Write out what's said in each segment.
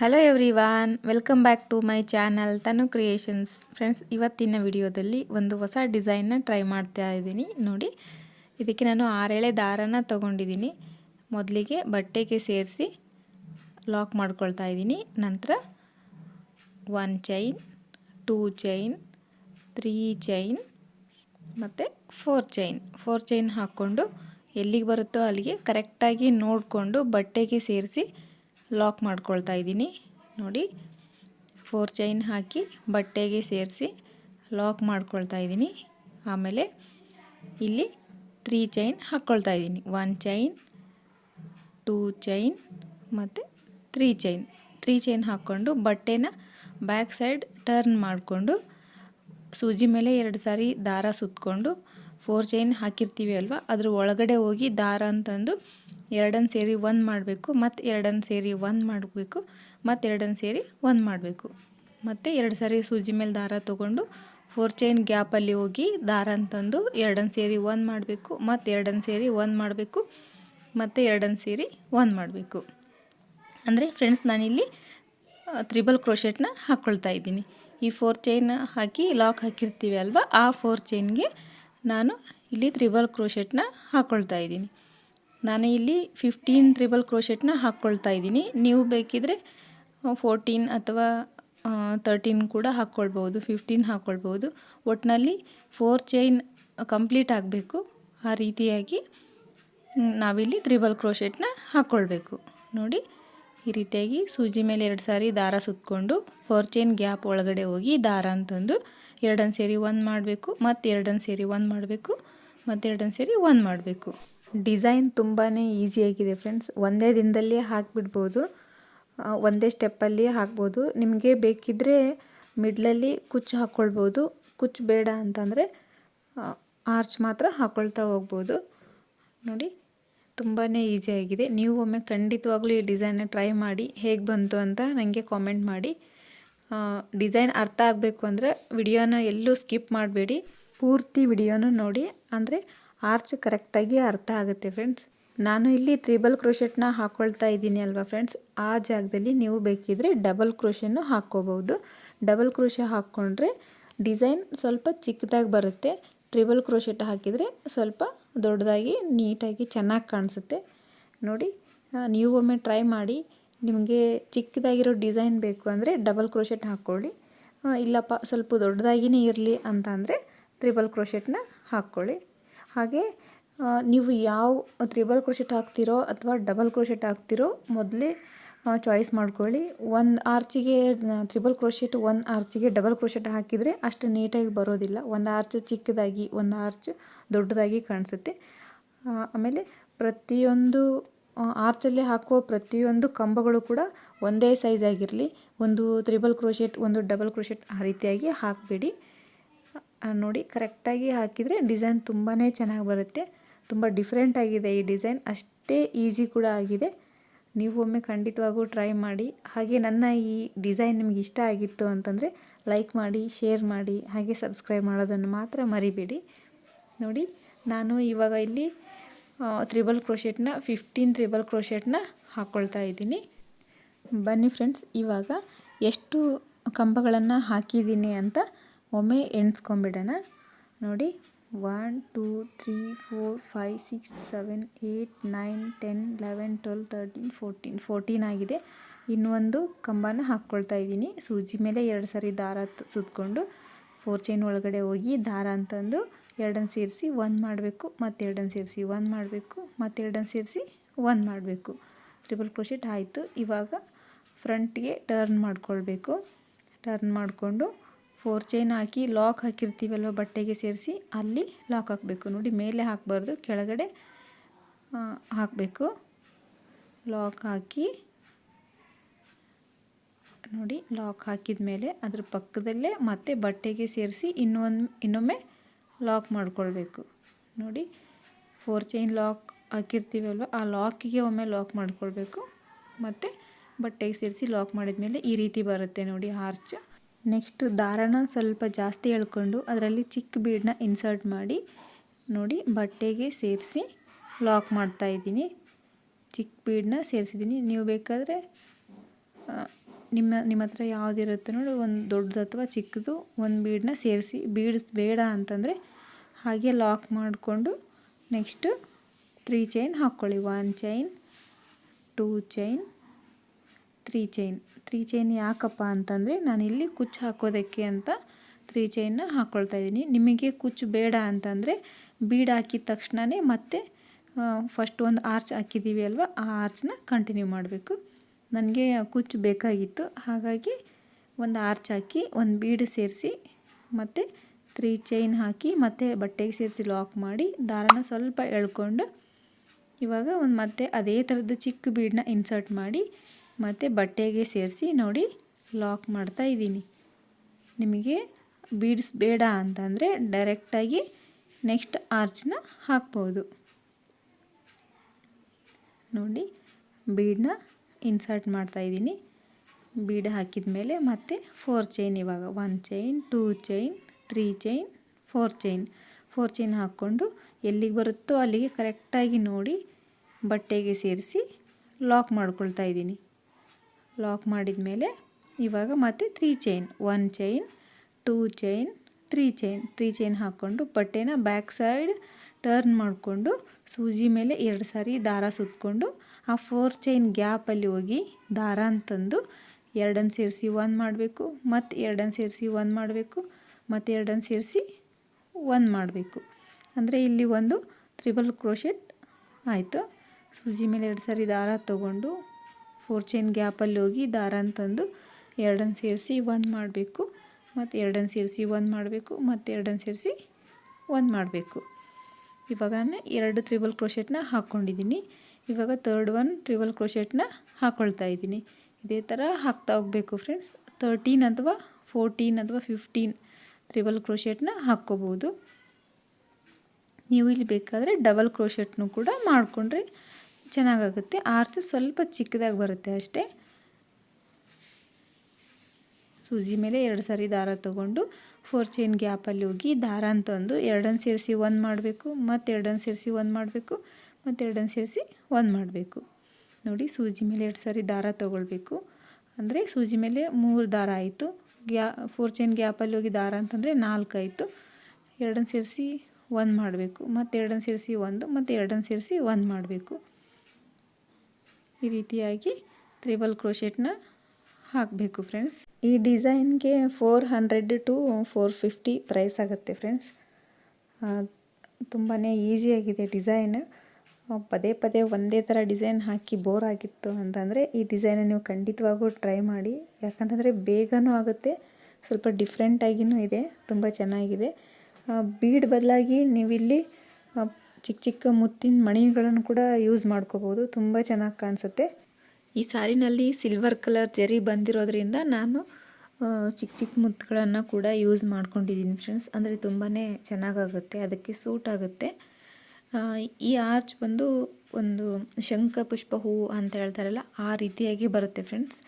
Hello everyone welcome back to my channel Tanu creations friends ಇವತ್ತಿನ ವಿಡಿಯೋದಲ್ಲಿ ಒಂದು ಹೊಸ ಡಿಸೈನ್ನ ಟ್ರೈ ಮಾಡ್ತಾ ಇದ್ದೀನಿ. ನೋಡಿ, ಇದಕ್ಕೆ ನಾನು ಆರೇಳೆ ದಾರನ ತೊಗೊಂಡಿದ್ದೀನಿ. ಮೊದಲಿಗೆ ಬಟ್ಟೆಗೆ ಸೇರಿಸಿ ಲಾಕ್ ಮಾಡ್ಕೊಳ್ತಾ ಇದ್ದೀನಿ. ನಂತರ one chain two chain three chain ಮತ್ತು ಫೋರ್ ಚೈನ್ ಫೋರ್ ಚೈನ್ ಹಾಕ್ಕೊಂಡು ಎಲ್ಲಿಗೆ ಬರುತ್ತೋ ಅಲ್ಲಿಗೆ ಕರೆಕ್ಟಾಗಿ ನೋಡಿಕೊಂಡು ಬಟ್ಟೆಗೆ ಸೇರಿಸಿ ಲಾಕ್ ಮಾಡ್ಕೊಳ್ತಾ ಇದ್ದೀನಿ. ನೋಡಿ ಫೋರ್ ಚೈನ್ ಹಾಕಿ ಬಟ್ಟೆಗೆ ಸೇರಿಸಿ ಲಾಕ್ ಮಾಡ್ಕೊಳ್ತಾ ಇದ್ದೀನಿ. ಆಮೇಲೆ ಇಲ್ಲಿ ತ್ರೀ ಚೈನ್ ಹಾಕ್ಕೊಳ್ತಾ ಇದ್ದೀನಿ. ಒನ್ ಚೈನ್ ಟೂ ಚೈನ್ ಮತ್ತು ತ್ರೀ ಚೈನ್ ತ್ರೀ ಚೈನ್ ಹಾಕ್ಕೊಂಡು ಬಟ್ಟೆನ ಬ್ಯಾಕ್ ಸೈಡ್ ಟರ್ನ್ ಮಾಡಿಕೊಂಡು ಸೂಜಿ ಮೇಲೆ ಎರಡು ಸಾರಿ ದಾರ ಸುತ್ತಕೊಂಡು ಫೋರ್ ಚೈನ್ ಹಾಕಿರ್ತೀವಿ ಅಲ್ವಾ? ಅದ್ರ ಒಳಗಡೆ ಹೋಗಿ ದಾರ ಅಂತಂದು ಎರಡನ್ನು ಸೇರಿ ಒಂದು ಮಾಡಬೇಕು, ಮತ್ತು ಎರಡನ್ನು ಸೇರಿ ಒಂದು ಮಾಡಬೇಕು, ಮತ್ತು ಎರಡನ್ನು ಸೇರಿ ಒಂದು ಮಾಡಬೇಕು. ಮತ್ತು ಎರಡು ಸಾರಿ ಸೂಜಿ ಮೇಲೆ ದಾರ ತೊಗೊಂಡು ಫೋರ್ ಚೈನ್ ಗ್ಯಾಪಲ್ಲಿ ಹೋಗಿ ದಾರ ಅಂತಂದು ಎರಡನ್ನು ಸೇರಿ ಒಂದು ಮಾಡಬೇಕು, ಮತ್ತು ಎರಡನ್ನು ಸೇರಿ ಒಂದು ಮಾಡಬೇಕು, ಮತ್ತು ಎರಡನ್ನು ಸೇರಿ ಒಂದು ಮಾಡಬೇಕು. ಅಂದರೆ ಫ್ರೆಂಡ್ಸ್ ನಾನಿಲ್ಲಿ ತ್ರಿಬಲ್ ಕ್ರೋಶೆಟ್ನ ಹಾಕ್ಕೊಳ್ತಾ ಇದ್ದೀನಿ. ಈ ಫೋರ್ ಚೈನ್ ಹಾಕಿ ಲಾಕ್ ಹಾಕಿರ್ತೀವಿ ಅಲ್ವಾ? ಆ ಫೋರ್ ಚೈನ್ಗೆ ನಾನು ಇಲ್ಲಿ ತ್ರಿಬಲ್ ಕ್ರೋಶೆಟ್ನ ಹಾಕ್ಕೊಳ್ತಾ ಇದ್ದೀನಿ. ನಾನು ಇಲ್ಲಿ ಫಿಫ್ಟೀನ್ ತ್ರಿಬಲ್ ಕ್ರೋಶೆಟ್ನ ಹಾಕ್ಕೊಳ್ತಾ ಇದ್ದೀನಿ. ನೀವು ಬೇಕಿದ್ರೆ ಫೋರ್ಟೀನ್ ಅಥವಾ ತರ್ಟೀನ್ ಕೂಡ ಹಾಕ್ಕೊಳ್ಬೋದು ಫಿಫ್ಟೀನ್ ಹಾಕ್ಕೊಳ್ಬೋದು ಒಟ್ಟಿನಲ್ಲಿ ಫೋರ್ ಚೈನ್ ಕಂಪ್ಲೀಟ್ ಆಗಬೇಕು. ಆ ರೀತಿಯಾಗಿ ನಾವಿಲ್ಲಿ ತ್ರಿಬಲ್ ಕ್ರೋಶೆಟ್ನ ಹಾಕ್ಕೊಳ್ಬೇಕು. ನೋಡಿ, ಈ ರೀತಿಯಾಗಿ ಸೂಜಿ ಮೇಲೆ ಎರಡು ಸಾರಿ ದಾರ ಸುತ್ತಕೊಂಡು ಫೋರ್ ಚೈನ್ ಗ್ಯಾಪ್ ಒಳಗಡೆ ಹೋಗಿ ದಾರ ಅಂತಂದು ಎರಡನ್ನು ಸೇರಿ ಒಂದು ಮಾಡಬೇಕು, ಮತ್ತು ಎರಡನ್ನು ಸೇರಿ ಒಂದು ಮಾಡಬೇಕು, ಮತ್ತು ಎರಡನ್ನು ಸೇರಿ ಒಂದು ಮಾಡಬೇಕು. ಡಿಸೈನ್ ತುಂಬಾ ಈಸಿಯಾಗಿದೆ ಫ್ರೆಂಡ್ಸ್. ಒಂದೇ ದಿನದಲ್ಲಿ ಹಾಕಿಬಿಡ್ಬೋದು. ಒಂದೇ ಸ್ಟೆಪ್ಪಲ್ಲಿ ಹಾಕ್ಬೋದು. ನಿಮಗೆ ಬೇಕಿದ್ದರೆ ಮಿಡ್ಲಲ್ಲಿ ಕುಚ್ಚು ಹಾಕ್ಕೊಳ್ಬೋದು. ಕುಚ್ಚು ಬೇಡ ಅಂತಂದರೆ ಆರ್ಚ್ ಮಾತ್ರ ಹಾಕ್ಕೊಳ್ತಾ ಹೋಗ್ಬೋದು. ನೋಡಿ ತುಂಬಾ ಈಸಿಯಾಗಿದೆ ನೀವು ಒಮ್ಮೆ ಖಂಡಿತವಾಗ್ಲೂ ಈ ಡಿಸೈನ್ನ ಟ್ರೈ ಮಾಡಿ, ಹೇಗೆ ಬಂತು ಅಂತ ನನಗೆ ಕಾಮೆಂಟ್ ಮಾಡಿ. ಡಿಸೈನ್ ಅರ್ಥ ಆಗಬೇಕು ಅಂದರೆ ವಿಡಿಯೋನ ಎಲ್ಲೂ ಸ್ಕಿಪ್ ಮಾಡಬೇಡಿ. ಪೂರ್ತಿ ವಿಡಿಯೋನ ನೋಡಿ. ಅಂದರೆ ಆರ್ಚ್ ಕರೆಕ್ಟಾಗಿ ಅರ್ಥ ಆಗುತ್ತೆ ಫ್ರೆಂಡ್ಸ್. ನಾನು ಇಲ್ಲಿ ತ್ರಿಬಲ್ ಕ್ರೋಶೆಟ್ನ ಹಾಕ್ಕೊಳ್ತಾ ಇದ್ದೀನಿ ಅಲ್ವಾ ಫ್ರೆಂಡ್ಸ್? ಆ ಜಾಗದಲ್ಲಿ ನೀವು ಬೇಕಿದ್ರೆ ಡಬಲ್ ಕ್ರೋಶನ್ನು ಹಾಕ್ಕೋಬೋದು ಡಬಲ್ ಕ್ರೋಶೆ ಹಾಕ್ಕೊಂಡ್ರೆ ಡಿಸೈನ್ ಸ್ವಲ್ಪ ಚಿಕ್ಕದಾಗಿ ಬರುತ್ತೆ. ಟ್ರಿಬಲ್ ಕ್ರೋಶೆಟ್ ಹಾಕಿದರೆ ಸ್ವಲ್ಪ ದೊಡ್ಡದಾಗಿ, ನೀಟಾಗಿ ಚೆನ್ನಾಗಿ ಕಾಣಿಸುತ್ತೆ. ನೋಡಿ ನೀವು ಒಮ್ಮೆ ಟ್ರೈ ಮಾಡಿ. ನಿಮಗೆ ಚಿಕ್ಕದಾಗಿರೋ ಡಿಸೈನ್ ಬೇಕು ಅಂದರೆ ಡಬಲ್ ಕ್ರೋಶೆಟ್ ಹಾಕ್ಕೊಳ್ಳಿ. ಇಲ್ಲಪ್ಪ, ಸ್ವಲ್ಪ ದೊಡ್ಡದಾಗಿಯೇ ಇರಲಿ ಅಂತ ಅಂದರೆ ತ್ರಿಬಲ್ ಕ್ರೋಶೆಟ್ನ ಹಾಕ್ಕೊಳ್ಳಿ. ಹಾಗೆ ನೀವು ಯಾವ ತ್ರಿಬಲ್ ಕ್ರೋಶೆಟ್ ಹಾಕ್ತಿರೋ ಅಥವಾ ಡಬಲ್ ಕ್ರೋಶೆಟ್ ಹಾಕ್ತಿರೋ ಮೊದಲೇ ಚಾಯ್ಸ್ ಮಾಡ್ಕೊಳ್ಳಿ. ಒಂದು ಆರ್ಚಿಗೆ ತ್ರಿಬಲ್ ಕ್ರೋಶೆಟ್ ಒಂದು ಆರ್ಚಿಗೆ ಡಬಲ್ ಕ್ರೋಶೆಟ್ ಹಾಕಿದರೆ ಅಷ್ಟು ನೀಟಾಗಿ ಬರೋದಿಲ್ಲ. ಒಂದು ಆರ್ಚ್ ಚಿಕ್ಕದಾಗಿ, ಒಂದು ಆರ್ಚ್ ದೊಡ್ಡದಾಗಿ ಕಾಣಿಸುತ್ತೆ. ಆಮೇಲೆ ಪ್ರತಿಯೊಂದು ಆರ್ಚಲ್ಲಿ ಹಾಕುವ ಪ್ರತಿಯೊಂದು ಕಂಬಗಳು ಕೂಡ ಒಂದೇ ಸೈಜ್ ಆಗಿರಲಿ. ಒಂದು ತ್ರಿಬಲ್ ಕ್ರೋಶೆಟ್ ಒಂದು ಡಬಲ್ ಕ್ರೋಶೆಟ್ ಆ ರೀತಿಯಾಗಿ ಹಾಕಬೇಡಿ. ನೋಡಿ, ಕರೆಕ್ಟಾಗಿ ಹಾಕಿದರೆ ಡಿಸೈನ್ ತುಂಬಾ ಚೆನ್ನಾಗಿ ಬರುತ್ತೆ. ತುಂಬ ಡಿಫ್ರೆಂಟ್ ಆಗಿದೆ ಈ ಡಿಸೈನ್. ಅಷ್ಟೇ ಈಸಿ ಕೂಡ ಆಗಿದೆ. ನೀವು ಒಮ್ಮೆ ಖಂಡಿತವಾಗೂ ಟ್ರೈ ಮಾಡಿ. ಹಾಗೆ ನನ್ನ ಈ ಡಿಸೈನ್ ನಿಮ್ಗೆ ಇಷ್ಟ ಆಗಿತ್ತು ಅಂತಂದರೆ ಲೈಕ್ ಮಾಡಿ ಶೇರ್ ಮಾಡಿ, ಹಾಗೆ ಸಬ್ಸ್ಕ್ರೈಬ್ ಮಾಡೋದನ್ನು ಮಾತ್ರ ಮರಿಬೇಡಿ. ನೋಡಿ, ನಾನು ಇವಾಗ ಇಲ್ಲಿ ತ್ರಿಬಲ್ ಕ್ರೋಶೆಟ್ನ ಫಿಫ್ಟೀನ್ ತ್ರಿಬಲ್ ಕ್ರೋಶೆಟ್ನ ಹಾಕ್ಕೊಳ್ತಾ ಇದ್ದೀನಿ. ಬನ್ನಿ ಫ್ರೆಂಡ್ಸ್ ಇವಾಗ ಎಷ್ಟು ಕಂಬಗಳನ್ನು ಹಾಕಿದ್ದೀನಿ ಅಂತ ಒಮ್ಮೆ ಎಣಿಸ್ಕೊಂಬಿಡೋಣ. ನೋಡಿ one two three four five six seven eight nine ten eleven twelve thirteen fourteen fourteen ಆಗಿದೆ. ಇನ್ನೊಂದು ಕಂಬನ ಹಾಕ್ಕೊಳ್ತಾ ಇದ್ದೀನಿ. ಸೂಜಿ ಮೇಲೆ ಎರಡು ಸರಿ ದಾರ ಸುತ್ತಕೊಂಡು ಫೋರ್ ಚೈನ್ ಒಳಗಡೆ ಹೋಗಿ ದಾರ ಅಂತಂದು ಎರಡನ್ನು ಸೇರಿಸಿ ಒಂದು ಮಾಡಬೇಕು ಮತ್ತು ಎರಡನ್ನು ಸೇರಿಸಿ ಒಂದು ಮಾಡಬೇಕು ಮತ್ತು ಎರಡನ್ನು ಸೇರಿಸಿ ಒಂದು ಮಾಡಬೇಕು. ಟ್ರಿಪಲ್ ಕ್ರೋಶೆಟ್ ಆಯಿತು. ಇವಾಗ ಫ್ರಂಟ್ಗೆ ಟರ್ನ್ ಮಾಡ್ಕೊಳ್ಬೇಕು. ಟರ್ನ್ ಮಾಡಿಕೊಂಡು ಫೋರ್ ಚೈನ್ ಹಾಕಿ ಲಾಕ್ ಹಾಕಿರ್ತೀವಲ್ವ ಬಟ್ಟೆಗೆ ಸೇರಿಸಿ, ಅಲ್ಲಿ ಲಾಕ್ ಹಾಕಬೇಕು. ನೋಡಿ, ಮೇಲೆ ಹಾಕಬಾರ್ದು, ಕೆಳಗಡೆ ಹಾಕಬೇಕು. ಲಾಕ್ ಹಾಕಿ, ನೋಡಿ ಲಾಕ್ ಹಾಕಿದ ಮೇಲೆ ಅದ್ರ ಪಕ್ಕದಲ್ಲೇ ಮತ್ತೆ ಬಟ್ಟೆಗೆ ಸೇರಿಸಿ ಇನ್ನೊಂದು, ಇನ್ನೊಮ್ಮೆ ಲಾಕ್ ಮಾಡ್ಕೊಳ್ಬೇಕು. ನೋಡಿ ಫೋರ್ ಚೈನ್ ಲಾಕ್ ಹಾಕಿರ್ತೀವಲ್ವ, ಆ ಲಾಕಿಗೆ ಒಮ್ಮೆ ಲಾಕ್ ಮಾಡ್ಕೊಳ್ಬೇಕು. ಮತ್ತು ಬಟ್ಟೆಗೆ ಸೇರಿಸಿ ಲಾಕ್ ಮಾಡಿದ ಮೇಲೆ ಈ ರೀತಿ ಬರುತ್ತೆ ನೋಡಿ ಆರ್ಚ್ ನೆಕ್ಸ್ಟ್ ದಾರನ ಸ್ವಲ್ಪ ಜಾಸ್ತಿ ಎಳ್ಕೊಂಡು ಅದರಲ್ಲಿ ಚಿಕ್ಕ ಬೀಡನ್ನ ಇನ್ಸರ್ಟ್ ಮಾಡಿ, ನೋಡಿ ಬಟ್ಟೆಗೆ ಸೇರಿಸಿ ಲಾಕ್ ಮಾಡ್ತಾ ಇದ್ದೀನಿ. ಚಿಕ್ಕ ಬೀಡನ್ನ ಸೇರಿಸಿದ್ದೀನಿ. ನೀವು ಬೇಕಾದರೆ ನಿಮ್ಮ ನಿಮ್ಮ ಹತ್ರ ಯಾವುದಿರುತ್ತೆ ನೋಡಿ, ಒಂದು ದೊಡ್ಡದು ಅಥವಾ ಚಿಕ್ಕದು, ಒಂದು ಬೀಡನ್ನ ಸೇರಿಸಿ. ಬೀಡ್ಸ್ ಬೇಡ ಅಂತಂದರೆ ಹಾಗೆ ಲಾಕ್ ಮಾಡಿಕೊಂಡು ನೆಕ್ಸ್ಟು ತ್ರೀ ಚೈನ್ ಹಾಕ್ಕೊಳ್ಳಿ one chain two chain three chain three chain ಯಾಕಪ್ಪ ಅಂತಂದರೆ ನಾನಿಲ್ಲಿ ಕುಚ್ಚು ಹಾಕೋದಕ್ಕೆ ಅಂತ ತ್ರೀ ಚೈನ್ನ ಹಾಕ್ಕೊಳ್ತಾ ಇದ್ದೀನಿ. ನಿಮಗೆ ಕುಚ್ಚು ಬೇಡ ಅಂತಂದರೆ ಬೀಡ್ ಹಾಕಿದ ತಕ್ಷಣವೇ ಮತ್ತೆ ಫಸ್ಟ್ ಒಂದು ಆರ್ಚ್ ಹಾಕಿದ್ದೀವಿ ಅಲ್ವಾ, ಆ ಆರ್ಚ್ನ ಕಂಟಿನ್ಯೂ ಮಾಡಬೇಕು. ನನಗೆ ಕುಚ್ಚು ಬೇಕಾಗಿತ್ತು. ಹಾಗಾಗಿ ಒಂದು ಆರ್ಚ್ ಹಾಕಿ, ಒಂದು ಬೀಡ್ ಸೇರಿಸಿ, ಮತ್ತು ತ್ರೀ ಚೈನ್ ಹಾಕಿ, ಮತ್ತು ಬಟ್ಟೆಗೆ ಸೇರಿಸಿ ಲಾಕ್ ಮಾಡಿ, ದಾರನ ಸ್ವಲ್ಪ ಎಳ್ಕೊಂಡು ಇವಾಗ ಒಂದು ಮತ್ತೆ ಅದೇ ಥರದ ಚಿಕ್ಕ ಬೀಡನ್ನ ಇನ್ಸರ್ಟ್ ಮಾಡಿ ಮತ್ತು ಬಟ್ಟೆಗೆ ಸೇರಿಸಿ ನೋಡಿ ಲಾಕ್ ಮಾಡ್ತಾ ಇದ್ದೀನಿ. ನಿಮಗೆ ಬೀಡ್ಸ್ ಬೇಡ ಅಂತಂದರೆ ಡೈರೆಕ್ಟಾಗಿ ನೆಕ್ಸ್ಟ್ ಆರ್ಚ್ನ ಹಾಕ್ಬೋದು. ನೋಡಿ ಬೀಡನ್ನ ಇನ್ಸರ್ಟ್ ಮಾಡ್ತಾ ಇದ್ದೀನಿ. ಬೀಡ್ ಹಾಕಿದ ಮೇಲೆ ಮತ್ತೆ ಫೋರ್ ಚೈನ್ ಇವಾಗ one chain two chain three chain four chain four chain ಹಾಕ್ಕೊಂಡು ಎಲ್ಲಿಗೆ ಬರುತ್ತೋ ಅಲ್ಲಿಗೆ ಕರೆಕ್ಟಾಗಿ ನೋಡಿ ಬಟ್ಟೆಗೆ ಸೇರಿಸಿ ಲಾಕ್ ಮಾಡ್ಕೊಳ್ತಾ ಇದ್ದೀನಿ. ಲಾಕ್ ಮಾಡಿದ ಮೇಲೆ ಇವಾಗ ಮತ್ತೆ three chain one chain two chain three chain three chain ಹಾಕ್ಕೊಂಡು ಬಟ್ಟೆನ ಬ್ಯಾಕ್ ಸೈಡ್ ಟರ್ನ್ ಮಾಡಿಕೊಂಡು ಸೂಜಿ ಮೇಲೆ ಎರಡು ಸಾರಿ ದಾರ ಸುತ್ತಕೊಂಡು ಆ ಫೋರ್ ಚೈನ್ ಗ್ಯಾಪಲ್ಲಿ ಹೋಗಿ ದಾರ ಅಂತಂದು ಎರಡನ್ನು ಸೇರಿಸಿ ಒನ್ ಮಾಡಬೇಕು, ಮತ್ತು ಎರಡನ್ನು ಸೇರಿಸಿ ಒನ್ ಮಾಡಬೇಕು, ಮತ್ತು ಎರಡನ್ನು ಸೇರಿಸಿ ಒನ್ ಮಾಡಬೇಕು. ಅಂದರೆ ಇಲ್ಲಿ ಒಂದು ತ್ರಿಬಲ್ ಕ್ರೋಶೆಟ್ ಆಯಿತು. ಸೂಜಿ ಮೇಲೆ ಎರಡು ಸಾರಿ ದಾರ ತೊಗೊಂಡು ಫೋರ್ ಚೈನ್ ಗ್ಯಾಪಲ್ಲಿ ಹೋಗಿ ದಾರ ಅಂತಂದು ಎರಡನ್ನು ಸೇರಿಸಿ ಒಂದು ಮಾಡಬೇಕು. ಮತ್ತು ಎರಡನ್ನು ಸೇರಿಸಿ ಒಂದು ಮಾಡಬೇಕು. ಮತ್ತು ಎರಡನ್ನು ಸೇರಿಸಿ ಒಂದು ಮಾಡಬೇಕು. ಇವಾಗ ಎರಡು ತ್ರಿಬಲ್ ಕ್ರೋಶೆಟ್ನ ಹಾಕ್ಕೊಂಡಿದ್ದೀನಿ ಇವಾಗ ತರ್ಡ್ ಒನ್ ತ್ರಿಬಲ್ ಕ್ರೋಶೆಟ್ನ ಹಾಕ್ಕೊಳ್ತಾ ಇದ್ದೀನಿ ಇದೇ ಥರ ಹಾಕ್ತಾ ಹೋಗಬೇಕು ಫ್ರೆಂಡ್ಸ್ ತರ್ಟೀನ್ ಅಥವಾ ಫೋರ್ಟೀನ್ ಅಥವಾ ಫಿಫ್ಟೀನ್ ತ್ರಿಬಲ್ ಕ್ರೋಶೆಟ್ನ ಹಾಕ್ಕೋಬೋದು. ನೀವು ಇಲ್ಲಿ ಬೇಕಾದರೆ ಡಬಲ್ ಕ್ರೋಶೆಟ್ನು ಕೂಡ ಮಾಡಿಕೊಂಡ್ರೆ ಚೆನ್ನಾಗಾಗುತ್ತೆ. ಆರ್ಚು ಸ್ವಲ್ಪ ಚಿಕ್ಕದಾಗಿ ಬರುತ್ತೆ ಅಷ್ಟೇ. ಸೂಜಿ ಮೇಲೆ ಎರಡು ಸಾರಿ ದಾರ ತೊಗೊಂಡು ಫೋರ್ ಚೈನ್ ಗ್ಯಾಪಲ್ಲಿ ಹೋಗಿ ದಾರ ಅಂತಂದು ಎರಡನ್ನು ಸೇರಿಸಿ ಒಂದು ಮಾಡಬೇಕು ಮತ್ತು ಎರಡನ್ನು ಸೇರಿಸಿ ಒಂದು ಮಾಡಬೇಕು ಮತ್ತು ಎರಡನ್ನು ಸೇರಿಸಿ ಒಂದು ಮಾಡಬೇಕು. ನೋಡಿ, ಸೂಜಿ ಮೇಲೆ ಎರಡು ಸಾರಿ ದಾರ ತೊಗೊಳ್ಬೇಕು. ಅಂದರೆ ಸೂಜಿ ಮೇಲೆ ಮೂರು ದಾರ ಆಯಿತು. ಗ್ಯಾ, ಫೋರ್ ಚೈನ್ ಗ್ಯಾಪಲ್ಲಿ ಹೋಗಿ ದಾರ ಅಂತಂದರೆ ನಾಲ್ಕು ಆಯಿತು. ಎರಡನ್ನು ಸೇರಿಸಿ ಒಂದು ಮಾಡಬೇಕು ಮತ್ತು ಎರಡನ್ನು ಸೇರಿಸಿ ಒಂದು ಮತ್ತು ಎರಡನ್ನು ಸೇರಿಸಿ ಒಂದು ಮಾಡಬೇಕು. ಈ ರೀತಿಯಾಗಿ ತ್ರಿಬಲ್ ಕ್ರೋಶೆಟ್ನ ಹಾಕಬೇಕು ಫ್ರೆಂಡ್ಸ್. ಈ ಡಿಸೈನ್ಗೆ four hundred to four fifty price ಆಗುತ್ತೆ ಫ್ರೆಂಡ್ಸ್. ತುಂಬಾ ಈಸಿಯಾಗಿದೆ ಡಿಸೈನ್. ಪದೇ ಪದೇ ಒಂದೇ ಥರ ಡಿಸೈನ್ ಹಾಕಿ ಬೋರ್ ಆಗಿತ್ತು ಅಂತಂದರೆ ಈ ಡಿಸೈನ ನೀವು ಖಂಡಿತವಾಗೂ ಟ್ರೈ ಮಾಡಿ. ಯಾಕಂತಂದರೆ ಬೇಗನೂ ಆಗುತ್ತೆ, ಸ್ವಲ್ಪ ಡಿಫ್ರೆಂಟಾಗಿಯೂ ಇದೆ, ತುಂಬ ಚೆನ್ನಾಗಿದೆ. ಬೀಡ್ ಬದಲಾಗಿ ನೀವಿಲ್ಲಿ ಚಿಕ್ಕ ಚಿಕ್ಕ ಮುತ್ತಿನ ಮಣಿಗಳನ್ನು ಕೂಡ ಯೂಸ್ ಮಾಡ್ಕೋಬೋದು. ತುಂಬ ಚೆನ್ನಾಗಿ ಕಾಣಿಸುತ್ತೆ. ಈ ಸಾರಿನಲ್ಲಿ ಸಿಲ್ವರ್ ಕಲರ್ ಜರಿ ಬಂದಿರೋದ್ರಿಂದ ನಾನು ಚಿಕ್ಕ ಚಿಕ್ಕ ಮುತ್ತುಗಳನ್ನು ಕೂಡ ಯೂಸ್ ಮಾಡ್ಕೊಂಡಿದ್ದೀನಿ ಫ್ರೆಂಡ್ಸ್ ಅಂದರೆ ತುಂಬಾ ಚೆನ್ನಾಗಾಗುತ್ತೆ. ಅದಕ್ಕೆ ಸೂಟ್ ಆಗುತ್ತೆ. ಈ ಆರ್ಚ್ ಬಂದು ಒಂದು ಶಂಖ ಪುಷ್ಪ ಹೂವು ಅಂತ ಹೇಳ್ತಾರಲ್ಲ, ಆ ರೀತಿಯಾಗಿ ಬರುತ್ತೆ ಫ್ರೆಂಡ್ಸ್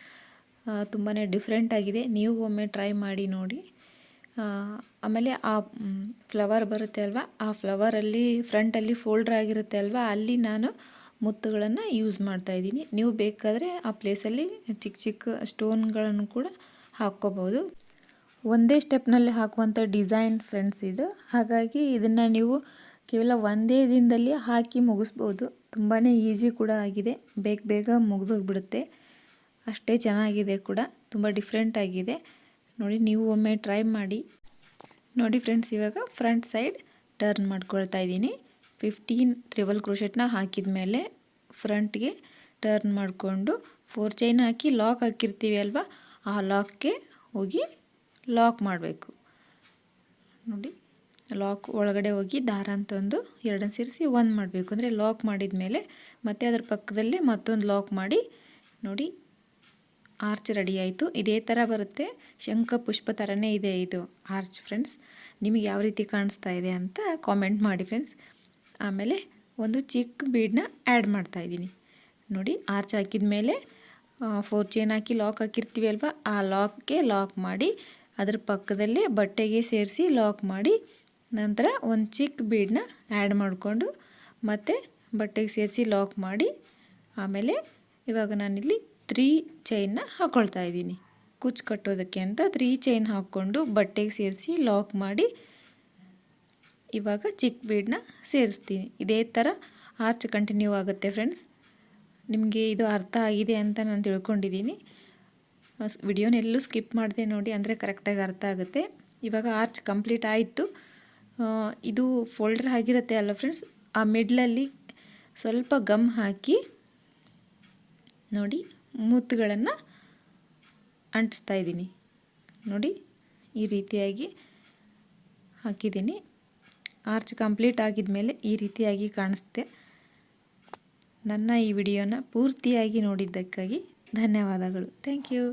ತುಂಬಾ ಡಿಫ್ರೆಂಟ್ ಆಗಿದೆ. ನೀವು ಒಮ್ಮೆ ಟ್ರೈ ಮಾಡಿ ನೋಡಿ. ಆಮೇಲೆ ಆ ಫ್ಲವರ್ ಬರುತ್ತೆ ಅಲ್ವಾ? ಆ ಫ್ಲವರಲ್ಲಿ ಫ್ರಂಟಲ್ಲಿ ಫೋಲ್ಡ್ರ್ ಆಗಿರುತ್ತೆ ಅಲ್ವಾ? ಅಲ್ಲಿ ನಾನು ಮುತ್ತುಗಳನ್ನು ಯೂಸ್ ಮಾಡ್ತಾಯಿದ್ದೀನಿ ನೀವು ಬೇಕಾದರೆ ಆ ಪ್ಲೇಸಲ್ಲಿ ಚಿಕ್ಕ ಚಿಕ್ಕ ಸ್ಟೋನ್ಗಳನ್ನು ಕೂಡ ಹಾಕ್ಕೋಬೋದು. ಒಂದೇ ಸ್ಟೆಪ್ನಲ್ಲಿ ಹಾಕುವಂಥ ಡಿಸೈನ್ ಫ್ರೆಂಡ್ಸ್ ಇದು. ಹಾಗಾಗಿ ಇದನ್ನು ನೀವು ಕೇವಲ ಒಂದೇ ದಿನದಲ್ಲಿ ಹಾಕಿ ಮುಗಿಸ್ಬೋದು. ತುಂಬಾ ಈಸಿ ಕೂಡ ಆಗಿದೆ. ಬೇಗ ಬೇಗ ಮುಗಿದೋಗ್ಬಿಡುತ್ತೆ. ಅಷ್ಟೇ ಚೆನ್ನಾಗಿದೆ ಕೂಡ. ತುಂಬ ಡಿಫ್ರೆಂಟ್ ಆಗಿದೆ. ನೋಡಿ ನೀವು ಒಮ್ಮೆ ಟ್ರೈ ಮಾಡಿ. ನೋಡಿ ಫ್ರೆಂಡ್ಸ್ ಇವಾಗ ಫ್ರಂಟ್ ಸೈಡ್ ಟರ್ನ್ ಮಾಡ್ಕೊಳ್ತಾ ಇದ್ದೀನಿ. ಫಿಫ್ಟೀನ್ ತ್ರಿಬಲ್ ಕ್ರೋಶೆಟ್ನ ಹಾಕಿದ ಮೇಲೆ ಫ್ರಂಟ್ಗೆ ಟರ್ನ್ ಮಾಡಿಕೊಂಡು ಫೋರ್ ಚೈನ್ ಹಾಕಿ ಲಾಕ್ ಹಾಕಿರ್ತೀವಿ ಅಲ್ವಾ? ಆ ಲಾಕ್ಗೆ ಹೋಗಿ ಲಾಕ್ ಮಾಡಬೇಕು. ನೋಡಿ ಲಾಕ್ ಒಳಗಡೆ ಹೋಗಿ ದಾರ ಅಂತಂದು ಎರಡನ್ನು ಸೇರಿಸಿ ಒಂದು ಮಾಡಬೇಕು. ಅಂದರೆ ಲಾಕ್ ಮಾಡಿದ ಮೇಲೆ ಮತ್ತೆ ಅದರ ಪಕ್ಕದಲ್ಲೇ ಮತ್ತೊಂದು ಲಾಕ್ ಮಾಡಿ ನೋಡಿ ಆರ್ಚ್ ರೆಡಿ ಆಯಿತು. ಇದೇ ಥರ ಬರುತ್ತೆ. ಶಂಖ ಪುಷ್ಪ ಥರನೇ ಇದೆ ಇದು, ಆರ್ಚ್ ಫ್ರೆಂಡ್ಸ್ ನಿಮಗೆ ಯಾವ ರೀತಿ ಕಾಣಿಸ್ತಾ ಇದೆ ಅಂತ ಕಾಮೆಂಟ್ ಮಾಡಿ ಫ್ರೆಂಡ್ಸ್ ಆಮೇಲೆ ಒಂದು ಚಿಕ್ಕ ಬೀಡನ್ನ ಆ್ಯಡ್ ಮಾಡ್ತಾ ಇದ್ದೀನಿ. ನೋಡಿ, ಆರ್ಚ್ ಹಾಕಿದ ಮೇಲೆ ಫೋರ್ ಚೈನ್ ಹಾಕಿ ಲಾಕ್ ಹಾಕಿರ್ತೀವಿ ಅಲ್ವಾ? ಆ ಲಾಕ್ಗೆ ಲಾಕ್ ಮಾಡಿ, ಅದರ ಪಕ್ಕದಲ್ಲೇ ಬಟ್ಟೆಗೆ ಸೇರಿಸಿ ಲಾಕ್ ಮಾಡಿ, ನಂತರ ಒಂದು ಚಿಕ್ಕ ಬೀಡನ್ನ ಆ್ಯಡ್ ಮಾಡಿಕೊಂಡು ಮತ್ತು ಬಟ್ಟೆಗೆ ಸೇರಿಸಿ ಲಾಕ್ ಮಾಡಿ, ಆಮೇಲೆ ಇವಾಗ ನಾನಿಲ್ಲಿ ತ್ರೀ ಚೈನ್ನ ಹಾಕ್ಕೊಳ್ತಾ ಇದ್ದೀನಿ. ಕುಚ್ಚು ಕಟ್ಟೋದಕ್ಕೆ ಅಂತ ತ್ರೀ ಚೈನ್ ಹಾಕ್ಕೊಂಡು ಬಟ್ಟೆಗೆ ಸೇರಿಸಿ ಲಾಕ್ ಮಾಡಿ ಇವಾಗ ಚಿಕ್ಕ ಬೀಡನ್ನ ಸೇರಿಸ್ತೀನಿ. ಇದೇ ಥರ ಆರ್ಚ್ ಕಂಟಿನ್ಯೂ ಆಗುತ್ತೆ ಫ್ರೆಂಡ್ಸ್. ನಿಮಗೆ ಇದು ಅರ್ಥ ಆಗಿದೆ ಅಂತ ನಾನು ತಿಳ್ಕೊಂಡಿದ್ದೀನಿ. ವಿಡಿಯೋನೆಲ್ಲೂ ಸ್ಕಿಪ್ ಮಾಡಿದೆ ನೋಡಿ ಅಂದರೆ ಕರೆಕ್ಟಾಗಿ ಅರ್ಥ ಆಗುತ್ತೆ. ಇವಾಗ ಆರ್ಚ್ ಕಂಪ್ಲೀಟ್ ಆಯಿತು. ಇದು ಫೋಲ್ಡರ್ ಆಗಿರುತ್ತೆ ಅಲ್ಲ ಫ್ರೆಂಡ್ಸ್? ಆ ಮಿಡ್ಲಲ್ಲಿ ಸ್ವಲ್ಪ ಗಮ್ ಹಾಕಿ ನೋಡಿ. ಮುತ್ತುಗಳನ್ನು ಅಂಟಿಸ್ತಾ ಇದ್ದೀನಿ. ನೋಡಿ, ಈ ರೀತಿಯಾಗಿ ಹಾಕಿದ್ದೀನಿ. ಆರ್ಚ್ ಕಂಪ್ಲೀಟ್ ಆಗಿದ ಮೇಲೆ ಈ ರೀತಿಯಾಗಿ ಕಾಣಿಸುತ್ತೆ ನನ್ನ ಈ ವಿಡಿಯೋನ ಪೂರ್ತಿಯಾಗಿ ನೋಡಿದ್ದಕ್ಕಾಗಿ ಧನ್ಯವಾದಗಳು. Thank you.